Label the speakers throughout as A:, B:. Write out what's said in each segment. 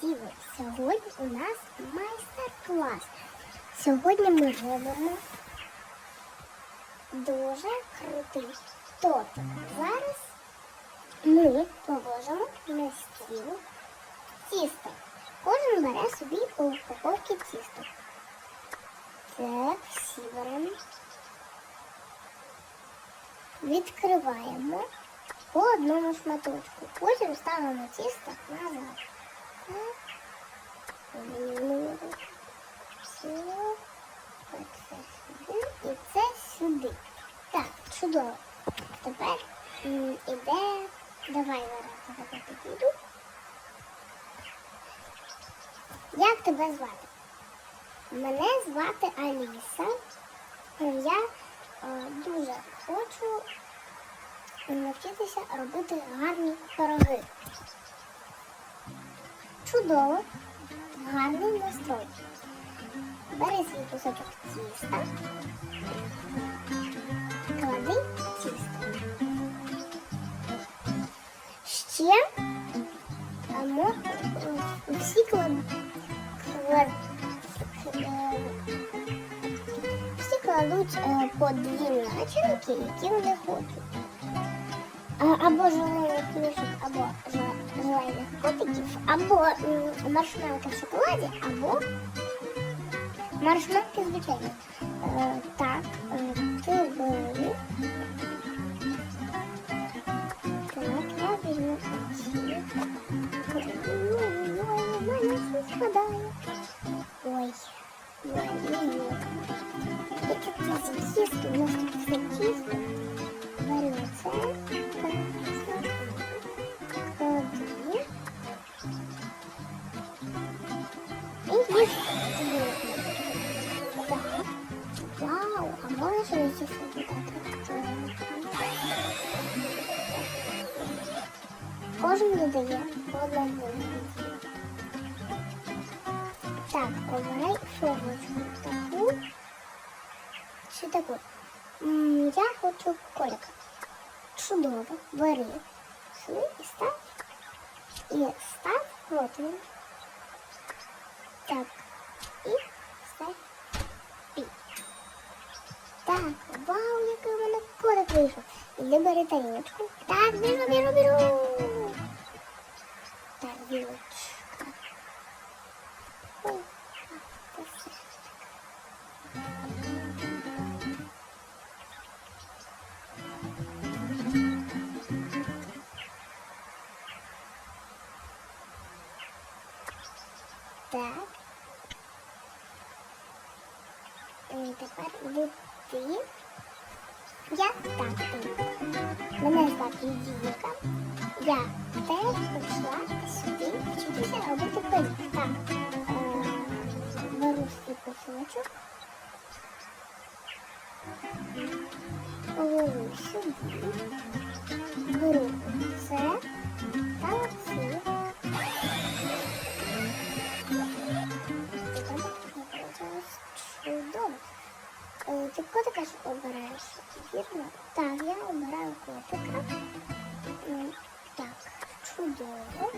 A: Діви, сьогодні у нас майстер-клас. Сьогодні ми робимо дуже крутий торт. Зараз ми положимо на стіл тісто. Кожен бере собі по упаковці тісто. Це всі беремо. Відкриваємо по одному шматочку. Потім ставимо тісто назад. І це сюди. Так, чудово. Тепер іде. Давай зараз я підійду. Як тебе звати? Мене звати Аліса. Я е, дуже хочу навчитися робити гарні пироги. Чудово, гарний настрой. Бери свій кусочок тіста, клади тісто. Ще а, мо- е, всі клад... клад... всі кладуть е, по дві начинки, які вони хочуть. Або желейних книжок, або же- желейних котиків, або маршмелки в шоколаді, або маршмелки звичайні. Е, так, Кожен додає одному. Так, обирай формочку. Таку чи таку. М, Я хочу коліка. Чудово. Бери сюди і став. І став противень. Так. І став пі. Так, вау, який у мене котик вийшов. Іди бери тарілочку. Так, біжу, біжу, біжу. Так. І тепер іди ти. Я так. Мене звати Діка. Я теж прийшла сюди вчитися робити пиріг. Так. Е, беру свій кусочок. Ложу сюди. Беру це та оце. Чудово. Е, Ти котика ж обираєш, вірно? Так, я обираю котика. М, Так, чудово.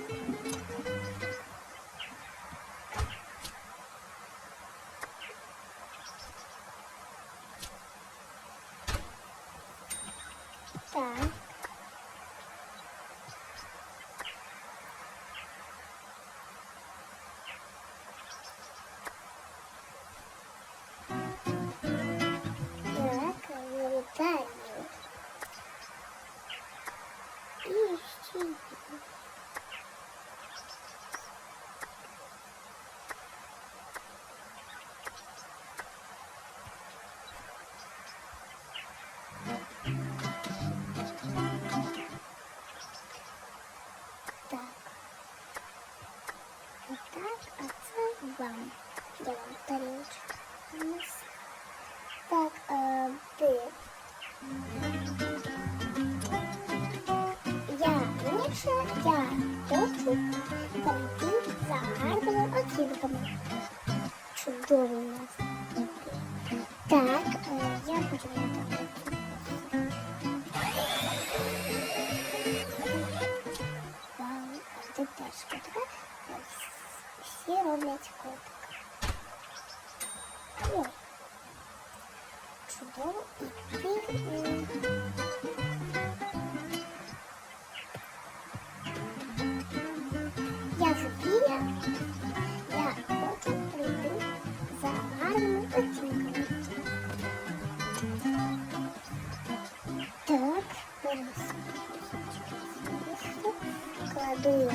A: Вам. Я вам тарілочку. принесу. Так, е, ти. Я лучше, я хочу перейти за гарними оцінками. Чудово у нас. Так, е, я хочу так. Вау, а ти теж така. роблять котик. Ой. Чудово. І ти. м, Я Софія. Я хочу прийти за гарними оцінками. Так, перес. Кладу його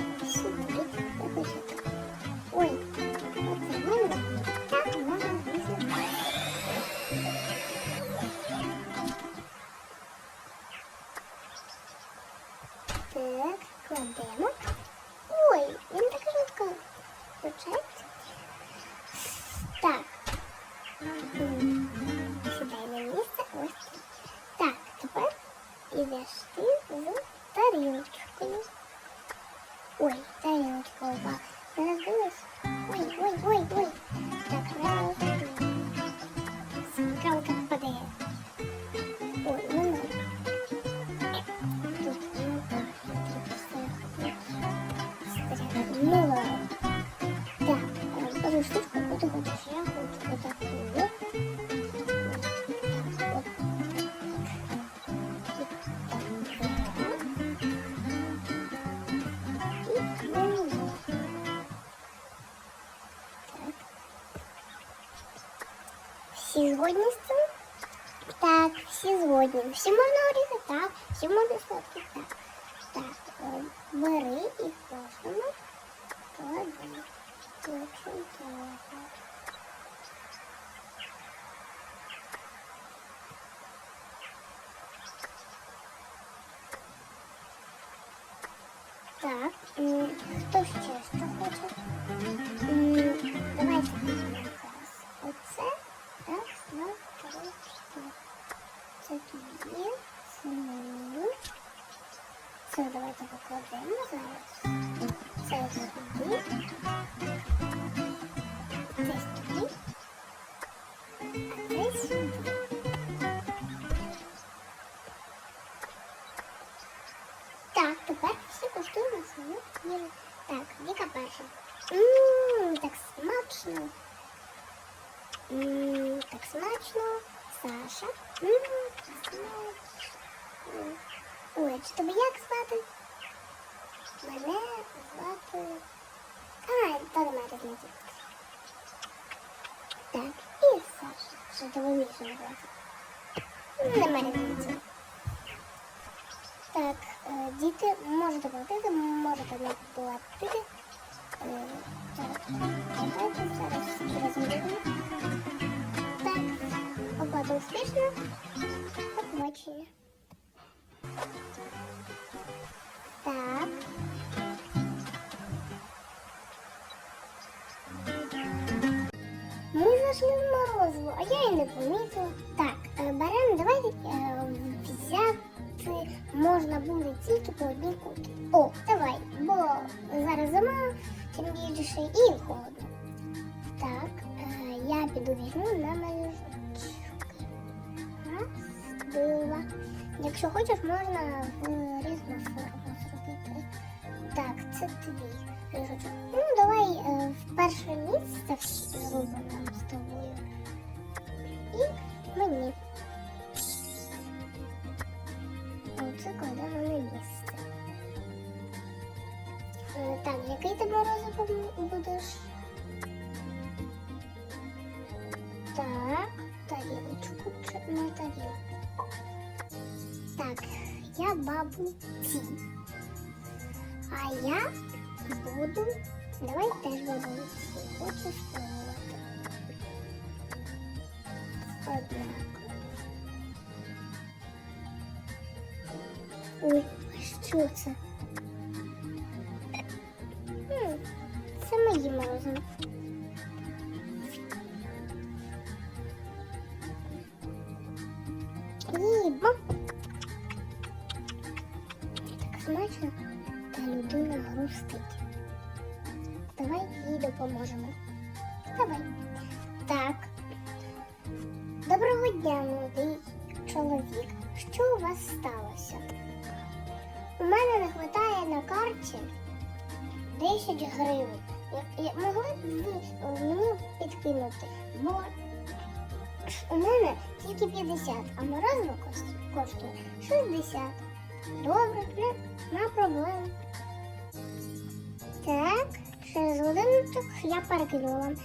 A: Всі згодні з цим? Так, всі згодні. Всі можна орізати? Так, всі можна сладкі? Так. Так, е, бери і кожному клади. Дуже добре. Так, м, хто ще що хоче? Це давайте покладемо зараз. Це сюди. Це сюди. А це сюди. Так, тепер всі куштуємо свою їжу. Так, Віка перша. Ммм, так смачно. Ммм, так смачно. Саша. Ммм, так смачно. Чи тебе як звати? Мене звати. А, та немає різниці. Так, і Саша. Що тебе вмієш назвати? Немає різниці. Так, е, діти, можете платити, можете не платити. Е, Так, давайте зараз розуміємо. Так, оплата успішна. До побачення. Так. Ми зайшли в морозиво, а я і не помітила. Так, е, беремо, давайте взяти можна буде тільки по одній кульці. О, давай, бо зараз зима, тим більше і холодно. Так, е, я піду візьму на малюжочки. Раз, два. Якщо хочеш, можна в різну форму зробити. Так, це твій ріжочок. Ну, давай е, в перше місце зробимо з тобою. І мені. Оце кладемо на місце. Е, Так, який ти морозиво будеш? Так, тарілочку на тарілку. Так, я бабу бабуці. А я буду. Давай теж бабуці. Хочу спробувати. Однако. Ой, що це? Хм, це мої морозиво. Не вистачає на карті 10 гривень. могли б ви мені підкинути? Бо у мене тільки 50, а морозиво коштує 60. Добре, не, проблем. Так, через годиночок я перекину вам.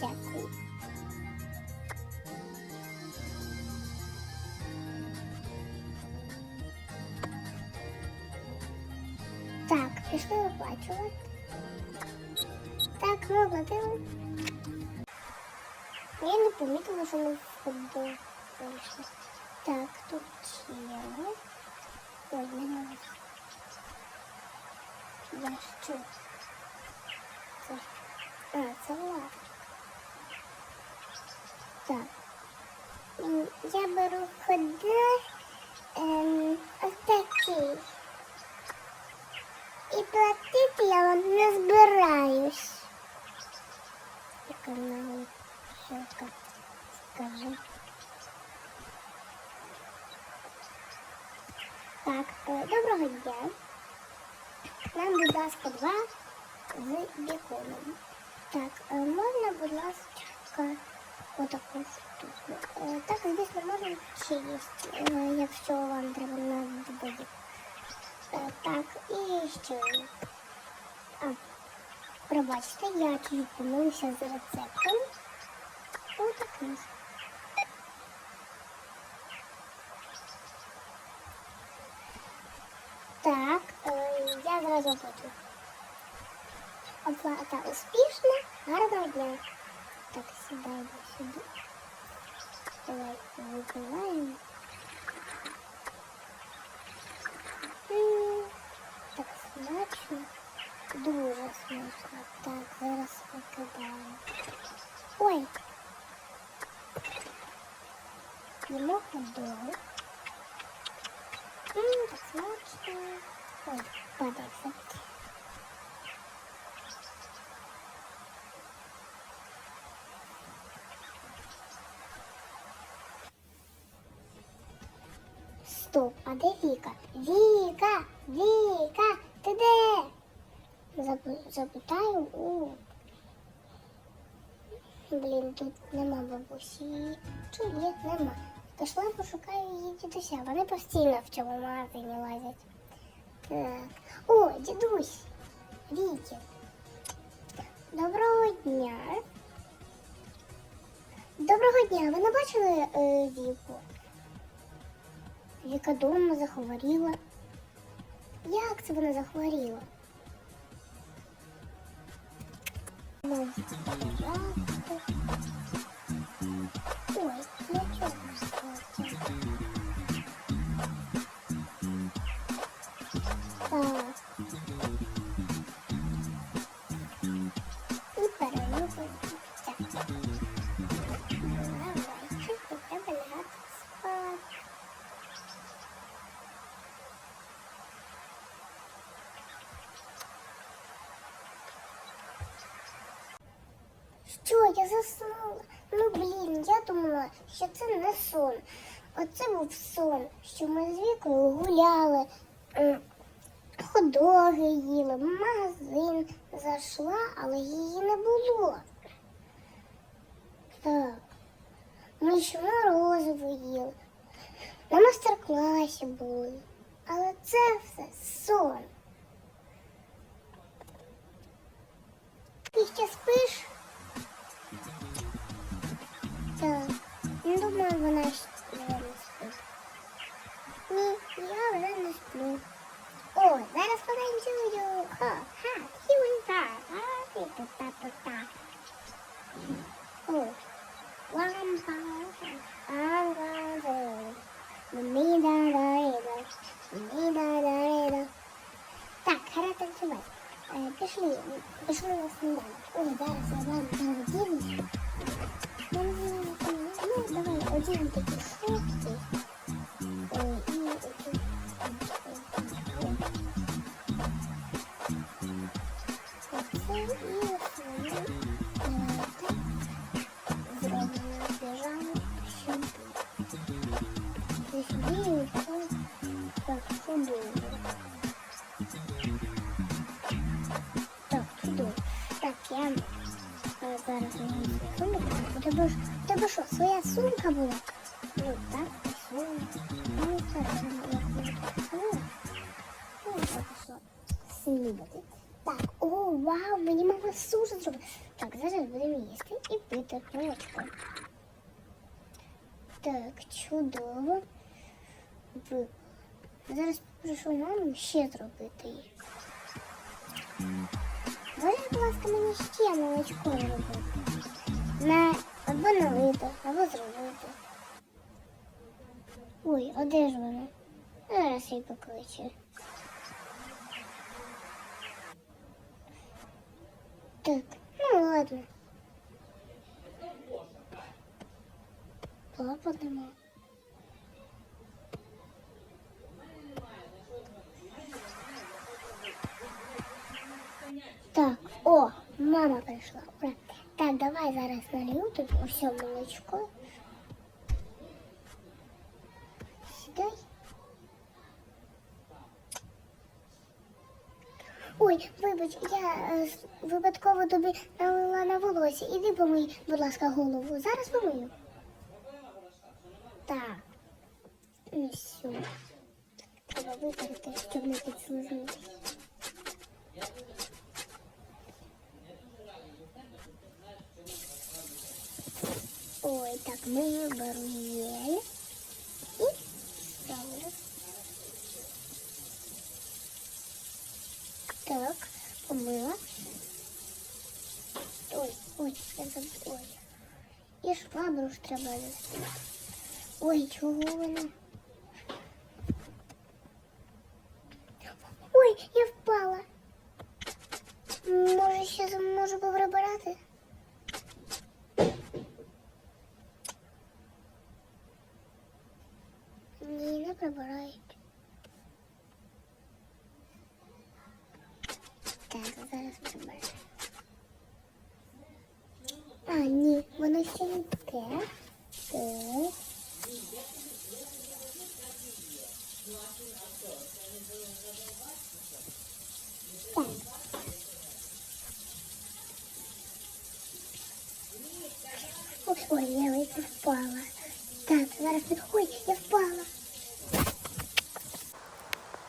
A: Дякую. Оплачувати. Так, ми оплатили. Я не помітила, що ми входили. Так, тут черга. Ой, не. Я що? Це А, це лавка. Так. Я беру ходар ем, ось такий. І платити я вам не збираюсь. Яка наголошка, скажи. Так, е, доброго дня. Нам, будь ласка, два з біконом. Так, е, можна, будь ласка, отаку штуку. Е, Так, звісно, можна ще е, якщо вам треба на двоє. Так, і ще. А, пробачте, я чуть помилився з рецептом. Отакий. Так, е, я зразу оплачу. Оплата успішна, гарного дня. Так, сідаємо сюди. Давай випиваємо. Так смачно. Дуже смачно. Так, зараз викидаємо. Ой. П'ємо ходок. М, так смачно. Ой, падає все. Стоп, а де Віка? Віка! Віка! Ти де? Запитаю у. Блін, тут нема бабусі. Чи ні, нема. Пішла пошукаю її дідуся. Вони постійно в цьому магазині лазять. Так. О, дідусь! Віті. Доброго дня. Доброго дня. Ви не бачили е, Віку? Віка дома захворіла. Як це вона захворіла? Ну, заснула? Ну блін, я думала, що це не сон. Оце був сон, що ми з Вікою гуляли, ходоги їли, в магазин зайшла, але її не було. Так. Ми ще морозиво їли. На мастер-класі були. Але це все сон. Танцювати. Е, Пішли, пішли на сніданок. Ой, зараз я вам дівчину. Ну, давай, один такі шорти. Ой, і е, зараз я візьму сумку. У тебе ж у тебе що, своя сумка була? Ну так, сумка. Ну, зараз я як буде сумка. Ну, так що. Снідати. Так, о, вау, мені мама суші зробила. Так, зараз будемо їсти і пити молочко. Так, чудово. Ви. Зараз прошу маму ще зробити її. Ласка, мені ще молочко зробити? На або налити, або зробити. Ой, а де ж вона? Зараз її покличе. Так, ну ладно. Папа нема. Так, о, мама прийшла. Ура. Так, давай зараз налью тобі усе молочко. Сідай. Ой, вибач, я е, випадково тобі налила на волосся. Іди помий, будь ласка, голову. Зараз помию. Так. Ну все. Треба витерти, щоб не підслизнутися. Ой, так, ми беру гель і ставлю. Так, помила. Ой, ой, я забула. Ой. І швабру ж треба. Ой, чого вона? Ой, я впала. Може, ще зможу поприбирати? Ні, не прибирають. Так, зараз прибираю. А, ні, воно ще не те. Так. Так. Ой, я ось впала. Так, зараз. підходь, я впала.